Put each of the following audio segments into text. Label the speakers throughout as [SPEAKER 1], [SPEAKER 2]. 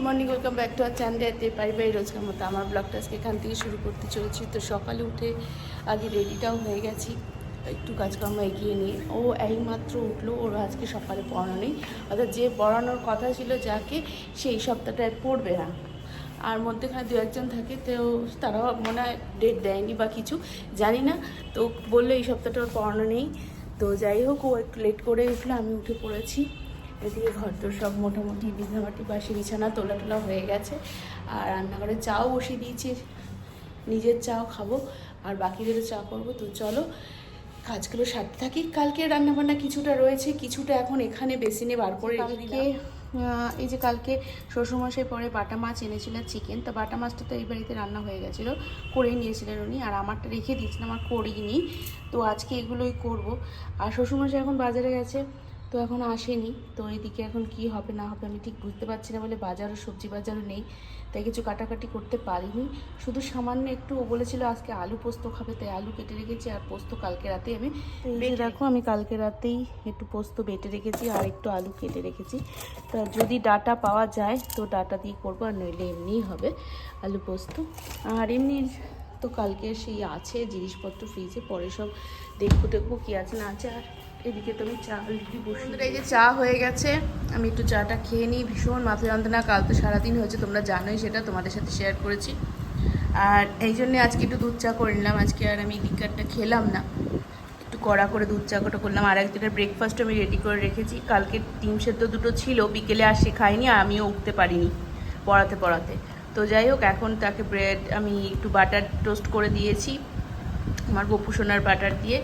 [SPEAKER 1] Good morning welcome back to আর পাই বাই রোজকার মতো আমার ব্লগটা আজকে এখান থেকে শুরু করতে চলেছি। তো সকালে উঠে আগে রেডিটাও হয়ে গেছি, একটু কাজকর্ম এগিয়ে নিয়ে। ও এইমাত্র উঠল, ওর আজকে সকালে পড়ানো নেই। অর্থাৎ যে পড়ানোর কথা ছিল যাকে, সেই সপ্তাহটায় পড়বে না। আর মধ্যেখানে দু একজন থাকে, তো তারাও মনে হয় ডেট দেয়নি বা কিছু, জানি না। তো বলল এই সপ্তাহটা ওর পড়ানো নেই। তো যাই হোক, ও একটু লেট করে উঠল, আমি উঠে পড়েছি। এদিকে ঘর তো সব মোটামুটি বিছানামাটি পাশে বিছানা তোলা টোলা হয়ে গেছে। আর রান্নাঘরে চাও বসিয়ে দিয়েছি। নিজের চাও খাব। আর বাকিদেরও চা করব। তো চলো কাজগুলো সারতে থাকি। কালকে রান্নাবান্না কিছুটা রয়েছে কিছুটা এখন এখানে বেসিনে বার করে। আহ, এই যে কালকে শ্বশুরমশাই পরে বাটা মাছ এনেছিলেন চিকেন তো বাটা মাছটা তো এই বাড়িতে রান্না হয়ে গেছিল করেই নিয়েছিলেন উনি। আর আমারটা রেখে দিয়েছিলাম আমার করিনি। তো আজকে এগুলোই করব। আর শ্বশুরমশাই এখন বাজারে গেছে তো এখন আসেনি। তো এইদিকে এখন কি হবে না হবে আমি ঠিক বুঝতে পারছি না বলে বাজারও সবজি বাজারও নেই তাই কিছু কাটাকাটি করতে পারিনি। শুধু সামান্য একটু ও বলেছিল আজকে আলু পোস্ত খাবে তাই আলু কেটে রেখেছি আর পোস্ত কালকে রাতে আমি বেটে রাখো আমি কালকে রাতেই একটু পোস্ত বেটে রেখেছি আর একটু আলু কেটে রেখেছি। তা যদি ডাটা পাওয়া যায় তো ডাটা দিয়ে করব আর নইলে এমনিই হবে আলু পোস্ত। আর এমনি তো কালকে সেই আছে জিনিসপত্র ফ্রিজে পরে সব দেখব দেখব কী আছে না আছে আর এদিকে তো আমি চা অলরেডি বসে এই যে চা হয়ে গেছে আমি একটু চাটা খেয়ে নিই। ভীষণ মাথা যন্ত্রণা কাল তো সারাদিন হয়েছে তোমরা জানোই সেটা তোমাদের সাথে শেয়ার করেছি। আর এই জন্যে আজকে একটু দুধ চা করে নিলাম। আজকে আর আমি লিকারটা খেলাম না। একটু কড়া করে দুধ চা কটা করলাম। আর একদিনের ব্রেকফাস্ট আমি রেডি করে রেখেছি। কালকে ডিম সেদ্ধ দুটো ছিল বিকেলে আর সে খাইনি আর আমিও উঠতে পারিনি পড়াতে পড়াতে। তো যাই হোক এখন তাকে ব্রেড আমি একটু বাটার টোস্ট করে দিয়েছি আমার গপু সোনার বাটার দিয়ে।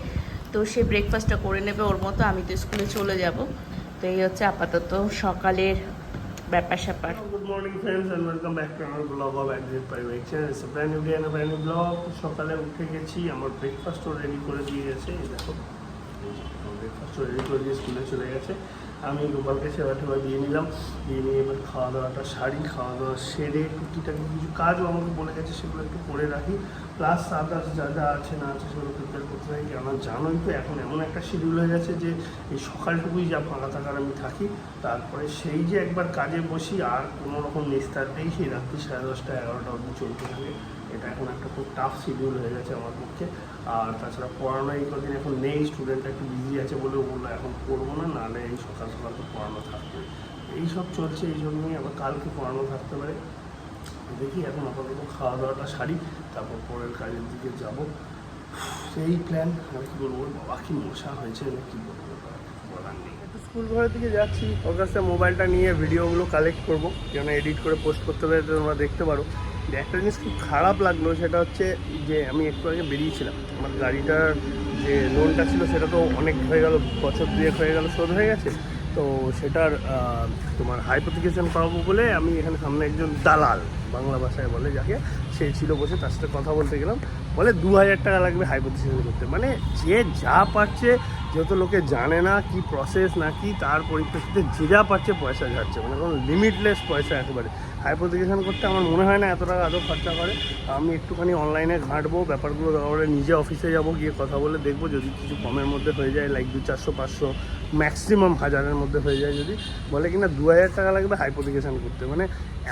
[SPEAKER 1] তো সে ব্রেকফাস্টটা করে নেবে, ওর মতো আমি তো স্কুলে চলে যাব। তো এই হচ্ছে আপাতত সকালের ব্যাপার স্যাপার।
[SPEAKER 2] Good morning friends and welcome back to আমার ব্লগ অফ অ্যাডভেট পারিবারিক channel it's brand new day and brand new blog সকালে উঠে গেছি, আমার ব্রেকফাস্টও রেডি করে দিয়ে গেছে দেখো। ব্রেকফাস্টও রেডি করে দিয়ে স্কুলে চলে গেছে। আমি গোপালকে সেবা টেবা দিয়ে নিলাম, দিয়ে নিয়ে এবার খাওয়া দাওয়াটা সারি খাওয়া দাওয়া সেরে টুকিটাকি কিছু কাজও আমাকে বলে গেছে, সেগুলো একটু করে রাখি। প্লাস আদার্স যা যা আছে না আছে সেগুলো প্রিপেয়ার করতে থাকি। কেননা জানোই তো এখন এমন একটা শিডিউল হয়ে গেছে যে এই সকালটুকুই যা ফাঁকা থাকার আমি থাকি, তারপরে সেই যে একবার কাজে বসি, আর কোনো রকম নিস্তার নেই। সেই রাত্রি সাড়ে দশটা, এগারোটা অবধি চলতে থাকে। এটা এখন একটা খুব টাফ শিডিউল হয়ে গেছে আমার পক্ষে। আর তাছাড়া পড়ানো এই কদিন এখন নেই স্টুডেন্টটা একটু বিজি আছে বলে বলল, এখন করব না নাহলে এই সকাল সকাল তো পড়ানো থাকবে। এই সব চলছে এই জন্যই আবার কালকে পড়ানো থাকতে পারে। দেখি এখন আপাতত খাওয়া দাওয়াটা সারি, তারপর পরের কাজের দিকে যাব। সেই প্ল্যান আর কি বলব, বাবা কি মশা হয়েছে কি বলব নেই। স্কুল ঘরের দিকে যাচ্ছি ওর কাছ মোবাইলটা নিয়ে ভিডিওগুলো কালেক্ট করব। যেন এডিট করে পোস্ট করতে পারে তোমরা দেখতে পারো। একটা জিনিস খুব খারাপ লাগল, সেটা হচ্ছে যে আমি একটু আগে বেরিয়েছিলাম। আমার গাড়িটার যে লোনটা ছিল, সেটা তো অনেক হয়ে গেল, বছর দুয়েক হয়ে গেল, শোধ হয়ে গেছে। তো সেটার তোমার হাইপোথিকেশন করাবো বলে আমি এখানে সামনে একজন দালাল, বাংলা ভাষায় বলে যাকে সে ছিল বসে তার সাথে কথা বলতে গেলাম। বলে দু হাজার টাকা লাগবে হাইপোথিকেশন করতে মানে যে যা পারছে যেহেতু লোকে জানে না কি প্রসেস না কি, তার পরিপ্রেক্ষিতে যে যা পারছে পয়সা যাচ্ছে মানে কোনো লিমিটলেস পয়সা একেবারে। হাইপোথিকেশন করতে আমার মনে হয় না এত টাকা আদৌ খরচা করে। আমি একটুখানি অনলাইনে ঘাঁটবো, ব্যাপারগুলো তারপরে নিজে অফিসে যাব, গিয়ে কথা বলে দেখব। যদি কিছু কমের মধ্যে হয়ে যায় লাইক দু চারশো, পাঁচশো ম্যাক্সিমাম হাজারের মধ্যে হয়ে যায় যদি। বলে কিনা দু হাজার টাকা লাগবে হাইপোথিকেশন করতে মানে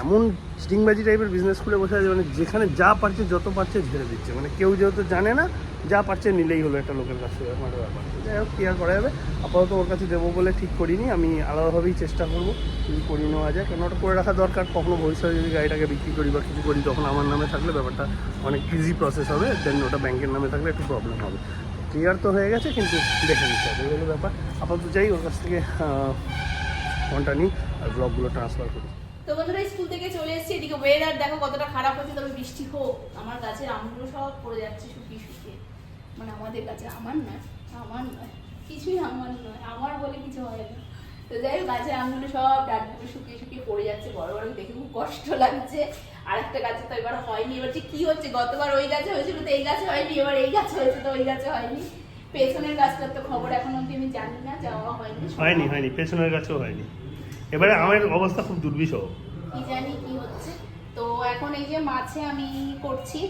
[SPEAKER 2] এমন চিটিংবাজি টাইপের বিজনেস করে বসে আছে মানে যেখানে যা পারছে, যত পারছে ঝেড়ে দিচ্ছে। মানে কেউ যেহেতু জানে না, যা পারছে নিলেই হলো একটা লোকের কাছ থেকে। এরকম একটা ব্যাপার। যাই হোক কী আর করা যাবে? আপাতত ওর কাছে দেবো বলে ঠিক করিনি। আমি আলাদাভাবেই চেষ্টা করব। যদি করিয়ে নেওয়া যায়। কেন ওটা করে রাখা দরকার। কখনো ভবিষ্যতে যদি গাড়িটাকে বিক্রি করি বা কিছু করি, তখন আমার নামে থাকলে ব্যাপারটা অনেক ইজি প্রসেস হবে। দেন ওটা ব্যাংকের নামে থাকলে একটু প্রবলেম হবে। ক্লিয়ার তো হয়ে গেছে, কিন্তু দেখে নিতে হবে। এই হলো ব্যাপার। আপাতত যাই, ওর কাছ থেকে ফোনটা নিই আর ব্লগগুলো ট্রান্সফার করি।
[SPEAKER 1] তো বন্ধুরা স্কুল থেকে চলে এসেছি। এদিকে ওয়েদার দেখো কতটা খারাপ হচ্ছে তবে বৃষ্টি হোক। আমার গাছের আমগুলো সব পড়ে যাচ্ছে শুকিয়ে শুকিয়ে। মানে আমাদের গাছে আমার নয় আমার নয় কিছুই আমার নয় আমার বলে কিছু হয় না। তো যাই হোক গাছের আমগুলো সব ডালগুলো শুকিয়ে শুকিয়ে পড়ে যাচ্ছে বড় বড় দেখে খুব কষ্ট লাগছে। আর একটা গাছে তো এবার হয়নি। এবার যে কি হচ্ছে গতবার ওই গাছে হয়েছিল তো এই গাছে হয়নি এবার এই গাছে হয়েছে তো ওই গাছে হয়নি। পেছনের গাছটার তো খবর এখন অব্দি আমি জানি না যাওয়া হয়নি
[SPEAKER 2] হয়নি হয়নি। পেছনের কাছেও হয়নি। এবারে আমার অবস্থা খুব দুর্বিষহ
[SPEAKER 1] কি জানি কি হচ্ছে। তো এখন এই যে মাছে আমি করছি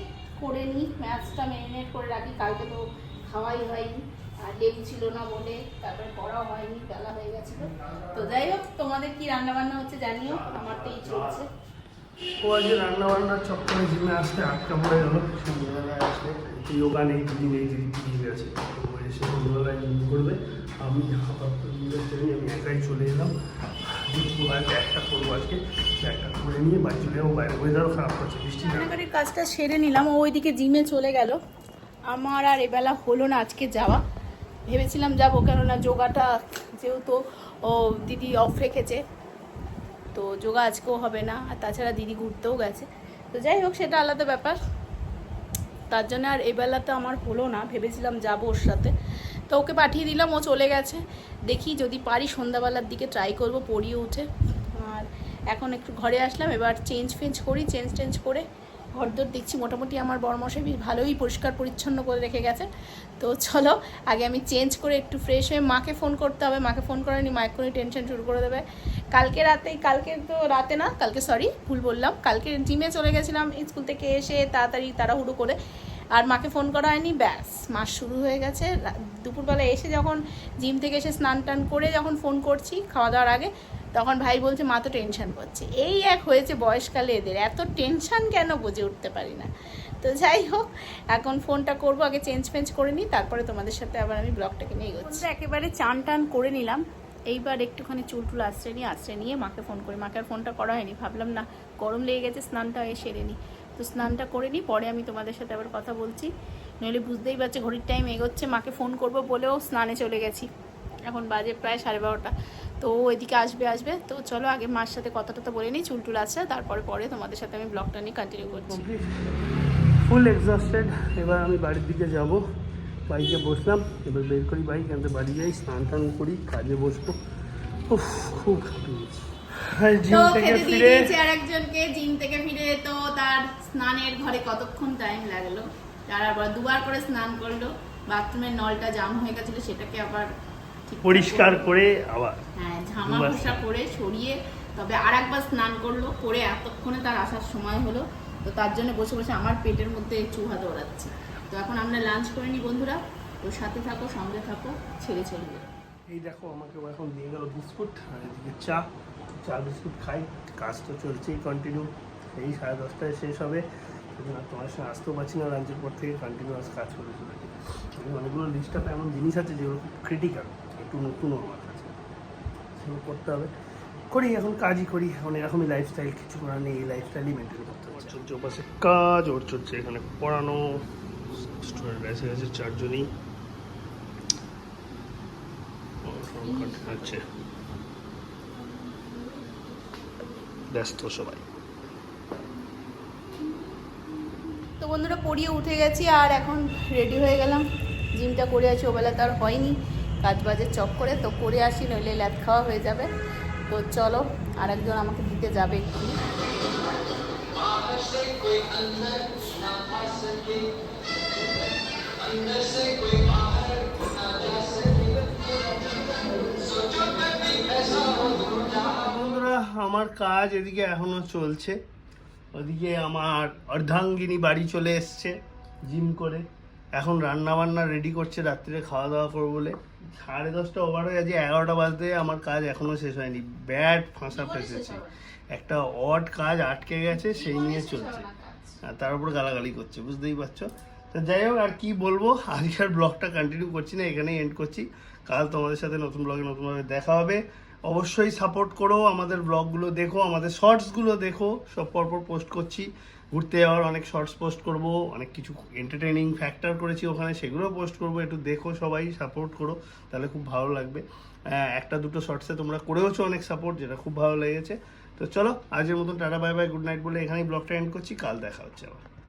[SPEAKER 1] করে নিই মাছটা ম্যারিনেট করে রাখি। কালকে তো খাওয়াই হয়নি। আর লেবু ছিল না বলে তারপরে করাও হয়নি বেলা হয়ে গেছিল। তো যাই হোক
[SPEAKER 3] তোমাদের কি রান্না বান্না হচ্ছে জানিও? আমার তো এই চলছে।
[SPEAKER 2] ও আজকে রান্না বান্নার চক্করে জিমে আসতে আটকা পড়ে গেল। সন্ধ্যেবেলায় আসলে যোগা নেই দিদি নেই দিদি দিদি আছে এসে সন্ধ্যেবেলায় জিম করবে। আমি আপাতত আমি একাই চলে এলাম। না
[SPEAKER 3] কাজটা সেরে নিলাম। ও ওইদিকে জিমে চলে গেল। আমার আর এবেলা হলো না আজকে যাওয়া। ভেবেছিলাম যাব, কেননা যোগাটা যেহেতু ও দিদি অফ রেখেছে, তো যোগা আজকেও হবে না, আর তাছাড়া দিদি ঘুরতেও গেছে। তো যাই হোক, সেটা আলাদা ব্যাপার। তার জন্য আর এবেলাতে আমার হলো না, ভেবেছিলাম যাব ওর সাথে। তো ওকে পাঠিয়ে দিলাম, ও চলে গেছে। দেখি যদি পারি সন্ধ্যাবেলার দিকে ট্রাই করব, পড়িয়ে উঠে। আর এখন একটু ঘরে আসলাম, এবার চেঞ্জ ফেঞ্জ করি চেঞ্জ টেঞ্জ করে ঘরদোর দেখছি মোটামুটি আমার বরমশাই বেশ ভালোই পরিষ্কার পরিচ্ছন্ন করে রেখে গেছে। তো চলো, আগে আমি চেঞ্জ করে একটু ফ্রেশ হয়ে মাকে ফোন করতে হবে। মাকে ফোন করেনি মা এক্ষুনি টেনশন শুরু করে দেবে। কালকে রাতে, কালকে তো রাতে না, কালকে সরি ভুল বললাম। কালকে জিমে চলে গেছিলাম স্কুল থেকে এসে তাড়াতাড়ি তাড়াহুড়ো করে আর মাকে ফোন করা হয়নি, ব্যাস, মাস শুরু হয়ে গেছে। দুপুরবেলা এসে যখন জিম থেকে এসে স্নান টান করে যখন ফোন করছি খাওয়া দাওয়ার আগে, তখন ভাই বলছে, মা, তো টেনশন করছে। এই এক হয়েছে বয়সকালে এদের। এত টেনশন কেন বুঝে উঠতে পারি না। তো যাই হোক, এখন ফোনটা করব, আগে চেঞ্জ ফেঞ্জ করে নিই, তারপরে তোমাদের সাথে আবার আমি ব্লগটাকে নিয়ে এগোচ্ছি। একেবারে চান টান করে নিলাম। এইবার একটুখানি চুল টুল আশ্রয় নিয়ে আশ্রয় নিয়ে মাকে ফোন করি। মাকে আর ফোনটা করা হয়নি। ভাবলাম, না, গরম লেগে গেছে, স্নানটা সেরে নিই। তো স্নানটা করে নিই, পরে আমি তোমাদের সাথে আবার কথা বলছি। নইলে বুঝতেই পারছে ঘড়ির টাইম এগোচ্ছে, মাকে ফোন করব বলেও স্নানে চলে গেছি। এখন বাজে প্রায় সাড়ে বারোটা। তো এদিকে আসবে আসবে। তো চলো আগে মার সাথে কথাটা তো বলে নিই চুল টুল আছে, তারপরে পরে তোমাদের সাথে আমি ব্লগটা নিয়ে কন্টিনিউ করছি।
[SPEAKER 2] ফুল এক্সস্টেড এবার আমি বাড়ির দিকে যাব। বাইকে বসলাম, এবার বের করি বাইক আনতে বাড়ি যাই, স্নান টান করি, কাজে বসবো। খুব জিম
[SPEAKER 3] তো খেতে দিয়ে দিয়েছি আর একজনকে জিম থেকে ফিরে তো তার স্নানের ঘরে কতক্ষণ টাইম লাগল? তারপর দুবার করে স্নান করল বাথরুমের নলটা জাম হয়ে গেছিল সেটাকে আবার
[SPEAKER 2] পরিষ্কার করে আবার
[SPEAKER 3] হ্যাঁ ঝামা ঘষা করে সরিয়ে তবে আর একবার স্নান করল করে এতক্ষণে তার আসার সময় হলো। তো তার জন্য বসে বসে আমার পেটের মধ্যে চুহা দৌড়াচ্ছে। তো এখন আমরা লাঞ্চ করে নিই বন্ধুরা। তো সাথে থাকো সঙ্গে থাকো ছেড়ে চলবে
[SPEAKER 2] এই দেখো আমাকে এখন দিয়ে গেল বিস্কুট আর এদিকে চা। চা বিস্কুট খাই কাজ তো চলছেই কন্টিনিউ এই সাড়ে দশটায় শেষ হবে। সেজন্য তোমার সঙ্গে আসতেও পারছি না লাঞ্চের পর থেকে কন্টিনিউয়াস কাজ করে চলেছে। অনেকগুলো লিস্ট আপ এমন জিনিস আছে যেগুলো খুব ক্রিটিক্যাল একটু নতুনও আমার কাছে। সেগুলো করতে হবে। করি এখন কাজই করি। এখন এরকমই লাইফস্টাইল কিছু করার নেই এই লাইফস্টাইলই মেনটেন করতে হবে চলছে ওপাশে কাজ ওর চলছে এখানে পড়ানো স্টুডেন্ট এসে গেছে চারজনই। আছে ব্যস্ত সবাই।
[SPEAKER 3] তো বন্ধুরা, পড়িয়ে উঠে গেছি আর এখন রেডি হয়ে গেলাম। জিমটা করে আছি, ওবেলা তো আর হয়নি। কাজ বাজের চক করে, তো করে আসি, নইলে ল্যাদ খাওয়া হয়ে যাবে। তো চলো আর একজন আমাকে দিতে যাবে একটু।
[SPEAKER 2] আমার কাজ এদিকে এখনও চলছে। ওদিকে আমার অর্ধাঙ্গিনী বাড়ি চলে এসছে জিম করে। এখন রান্না বান্না রেডি করছে রাত্রে খাওয়া দাওয়া করব বলে। সাড়ে দশটা ওভার হয়ে গেছে এগারোটা বাজতে আমার কাজ এখনও শেষ হয়নি। ব্যাড ফাঁসা ফেসেছে। একটা অড কাজ আটকে গেছে সেই নিয়ে চলছে। আর তার উপর গালাগালি করছে বুঝতেই পারছ? তো যাই হোক আর কি বলব? আজকের ব্লগটা কন্টিনিউ করছি না এখানেই এন্ড করছি। কাল তোমাদের সাথে নতুন ব্লগে নতুনভাবে দেখা হবে। অবশ্যই সাপোর্ট করো আমাদের ব্লগগুলো দেখো, আমাদের শর্টসগুলো দেখো। সব পরপর পোস্ট করছি। ঘুরতে যাওয়ার অনেক শর্টস পোস্ট করব, অনেক কিছু এন্টারটেনিং ফ্যাক্টর করেছি ওখানে সেগুলো পোস্ট করব। একটু দেখো সবাই সাপোর্ট করো, তাহলে খুব ভালো লাগবে। একটা দুটো শর্টসে তোমরা করেওছো অনেক সাপোর্ট যেটা খুব ভালো লেগেছে। তো চলো আজের মতন tata bye bye good night বলে এখানেই ব্লগটা এন্ড করছি। কাল দেখা হচ্ছে আবার।